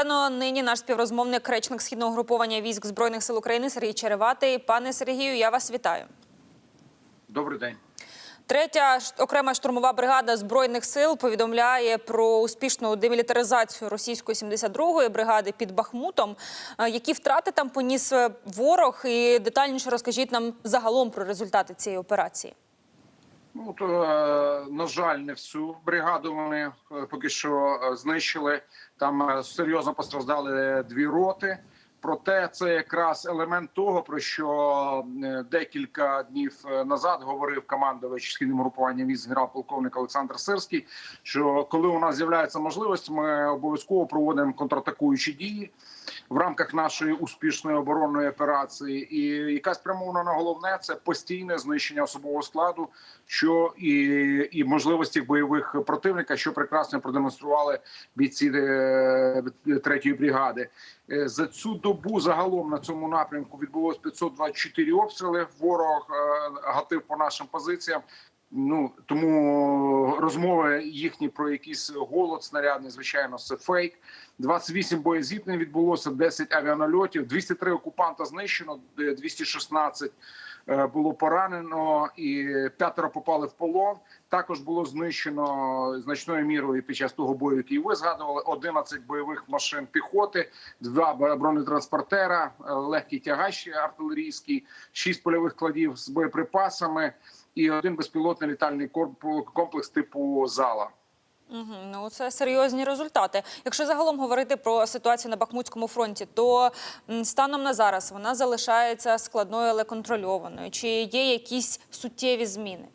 Олено, нині наш співрозмовник, речник східного груповання військ збройних сил України Сергій Череватий. Пане Сергію, я вас вітаю. Добрий день. Третя окрема штурмова бригада збройних сил повідомляє про успішну демілітаризацію російської 72-ї бригади під Бахмутом. Е, Які втрати там поніс е, ворог? І детальніше розкажіть нам загалом про результати цієї операції. Ну то е, на жаль, не всю бригаду вони е, поки що е, знищили. Там серйозно постраждали дві роти. Проте це якраз елемент того, про що декілька днів назад говорив командувач східним групуванням військ генерал-полковник Олександр Сирський. Що коли у нас з'являється можливість, ми обов'язково проводимо контратакуючі дії в рамках нашої успішної оборонної операції, і яка спрямована на головне це постійне знищення особового складу, що і, і можливості бойових противника, що прекрасно продемонстрували бійці е, третьої бригади. Е, За цю добу загалом на цьому напрямку відбулось 524 обстріли. Ворог е, гатив по нашим позиціям. Ну тому розмови їхні про якийсь голод снарядний, звичайно, це фейк. 28 боєзіткнень відбулося, 10 авіанальотів, 203 окупанта знищено, де 216 е, було поранено, і п'ятеро попали в полон. Також було знищено значною мірою під час того бою, який ви згадували, 11 бойових машин піхоти, два бронетранспортера, е, легкий тягач артилерійський, 6 польових складів з боєприпасами і один безпілотний літальний комплекс типу зала. Ну це серйозні результати. Якщо загалом говорити про ситуацію на Бахмутському фронті, то станом на зараз вона залишається складною, але контрольованою. Чи є якісь суттєві зміни?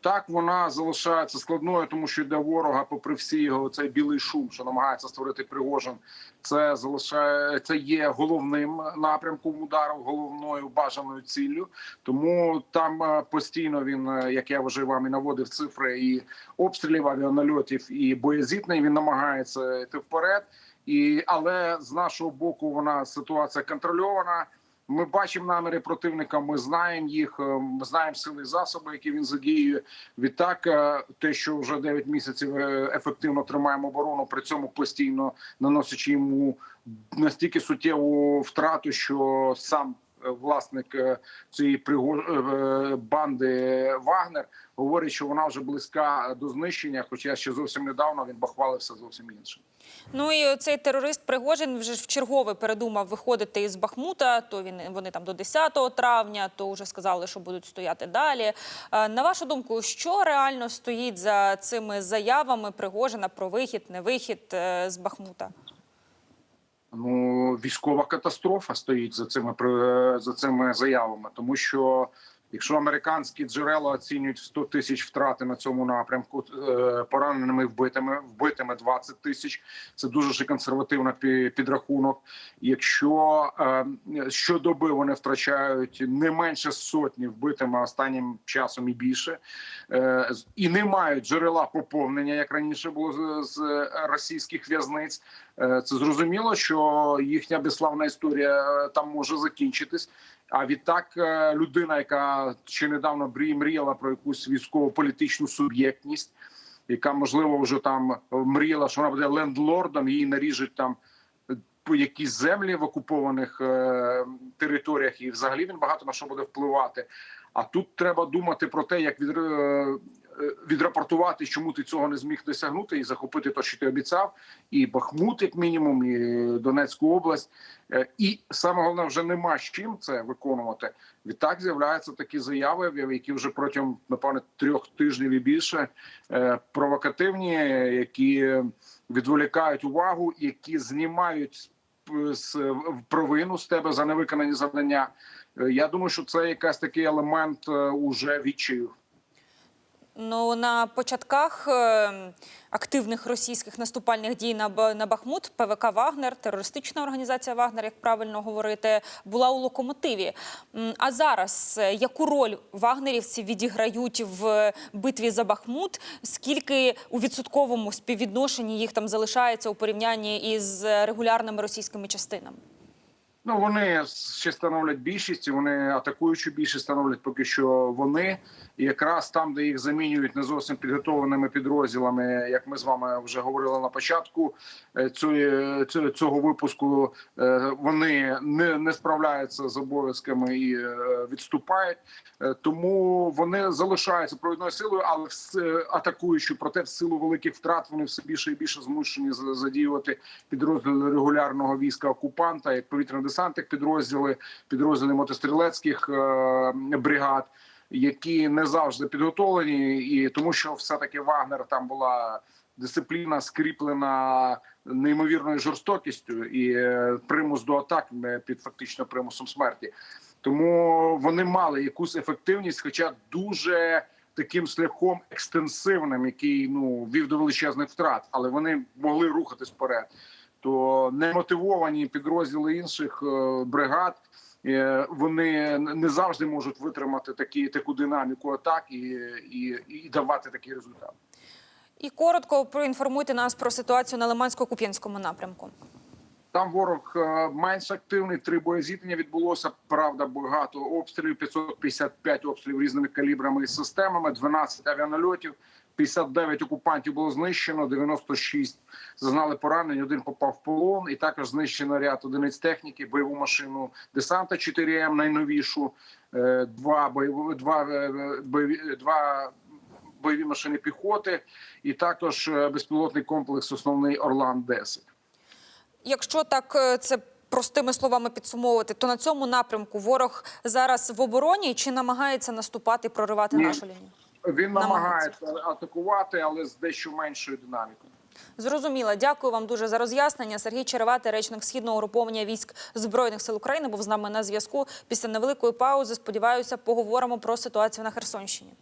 Так вона залишається складною, тому що йде ворога, попри всі його цей білий шум, що намагається створити Пригожин. Це залишає це є головним напрямком удару, головною бажаною ціллю. Тому там е, постійно він, е, як я вже вам і наводив цифри, і обстрілів авіанальотів, і боєзітний. Він намагається йти вперед. І але з нашого боку вона ситуація контрольована. Ми бачимо наміри противника. Ми знаємо їх. е, Ми знаємо сили і засоби, які він задіює. Відтак, е, те, що вже 9 місяців е, ефективно тримаємо оборону, при цьому постійно наносячи йому настільки суттєву втрату, що сам власник е, цієї приго- е, банди Вагнер говорить, що вона вже близька до знищення. Хоча ще зовсім недавно він бахвалився зовсім іншим. Ну і цей терорист Пригожин вже в чергове передумав виходити із Бахмута. То він вони там до 10 травня, то вже сказали, що будуть стояти далі. Е, На вашу думку, що реально стоїть за цими заявами Пригожина про вихід, не вихід е, з Бахмута? Військова катастрофа стоїть за цими при- за цими заявами, тому що якщо американські джерела оцінюють в 100 тисяч втрати на цьому напрямку, е, пораненими вбитими, вбитими 20 тисяч, це дуже ж консервативний підрахунок. Якщо е, щодоби вони втрачають не менше сотні вбитими останнім часом і більше, е, і не мають джерела поповнення, як раніше було з, російських в'язниць. Це зрозуміло, що їхня безславна історія там може закінчитись. А відтак, е, людина, яка ще недавно мріяла про якусь військово-політичну суб'єктність, яка можливо вже там мріяла, що вона буде лендлордом, її наріжуть там е, якісь землі в окупованих е, територіях, і взагалі він багато на що буде впливати. А тут треба думати про те, як від, е, е, відрапортувати, чому ти цього не зміг досягнути і захопити те, що ти обіцяв, і Бахмут, як мінімум, і Донецьку область. Е, І саме головне, вже нема з чим це виконувати. Відтак з'являються такі заяви, які вже протягом напевне трьох тижнів і більше провокативні, які відволікають увагу, які знімають провину з тебе за невиконані завдання. Е, Я думаю, що це якась такий елемент е, уже відчаю. Ну на початках е, активних російських наступальних дій на Бахмут ПВК Вагнер, терористична організація Вагнер, як правильно говорити, була у локомотиві. А зараз е, яку роль вагнерівці відіграють в битві за Бахмут? Скільки у відсотковому співвідношенні їх там залишається у порівнянні із регулярними російськими частинами? Ну вони ще становлять більшість, вони атакуючу більшість становлять поки що вони. І якраз там, де їх замінюють не зовсім підготовленими підрозділами, як ми з вами вже говорили на початку е, цього- цього випуску, е, вони не, не справляються з обов'язками і е, відступають. Тому вони залишаються провідною силою, але атакуючи проте в силу великих втрат, вони все більше і більше змушені за- задіювати підрозділи регулярного війська окупанта, як повітряно-десантних підрозділи, підрозділи мотострілецьких е, бригад, які не завжди підготовлені, і тому що все таки Вагнер там була. Дисципліна скріплена неймовірною жорстокістю і е, примус до атак під фактично примусом смерті. Тому вони мали якусь ефективність, хоча дуже таким шляхом екстенсивним, який ну вів до величезних втрат, але вони могли рухатись вперед. То немотивовані підрозділи інших е, бригад. е, Вони не завжди можуть витримати такі таку динаміку атак і, і, і давати такий результат. І коротко проінформуйте нас про ситуацію на Лимансько-Куп'янському напрямку. Там ворог е, менш активний. Три боєзіткнення відбулося. Правда, багато обстрілів. 555 обстрілів різними калібрами і системами, 12 авіанальотів. 59 окупантів було знищено, 96 зазнали поранень. Один попав в полон, і також знищено ряд одиниць техніки, бойову машину десанта 4М, найновішу, е, два бойові, два е, бойові, два бойові машини піхоти, і також е, безпілотний комплекс основний Орлан 10 Якщо так це простими словами підсумовувати, то на цьому напрямку ворог зараз в обороні чи намагається наступати, проривати Ні. нашу лінію? Він Намагається. атакувати, але з дещо меншою динамікою. Зрозуміло. Дякую вам дуже за роз'яснення. Сергій Черевати, речник східного угруповання військ збройних сил України, був з нами на зв'язку. Після невеликої паузи. Сподіваюся, поговоримо про ситуацію на Херсонщині.